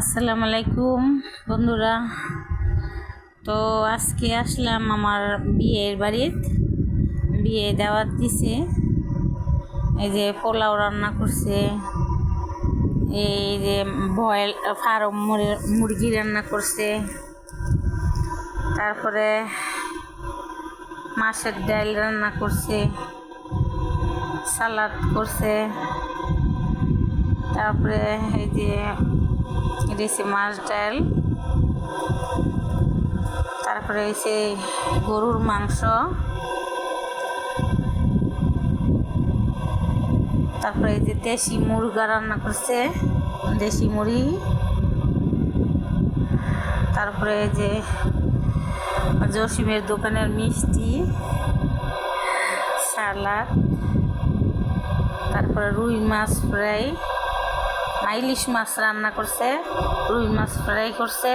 আসসালামু আলাইকুম, বন্ধুরা। তো আজকে আসলাম আমার বিয়ের বাড়ির বিয়ে দাওয়াত দিছে। এই যে পোলাও রান্না করছে। এই যে বয়েল ফার্ম মুরগি রান্না করছে। তারপরে মাছের ডাল রান্না করছে। সালাদ করছে। তারপরে এই যে দিয়েছে মাছ, ডাল। তারপরে হয়েছে গরুর মাংস। তারপরে এই যে দেশি মুরগা রান্না করছে, দেশি মুড়ি তারপরে যে জসিমের দোকানের মিষ্টি, সালাদ। তারপরে রুই মাছ ফ্রাই। ইলিশ মাছ রান্না করছে, রুই মাছ ফ্রাই করছে।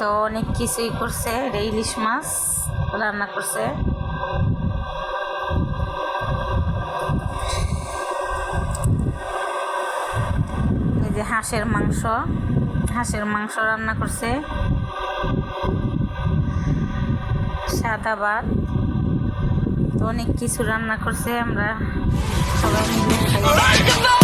তো অনেক কিছুই করছে এটা ইলিশ মাছ রান্না করছে। এই যে হাঁসের মাংস হাঁসের মাংস রান্না করছে। সাদা ভাত। তো অনেক কিছু রান্না করছে আমরা। Like a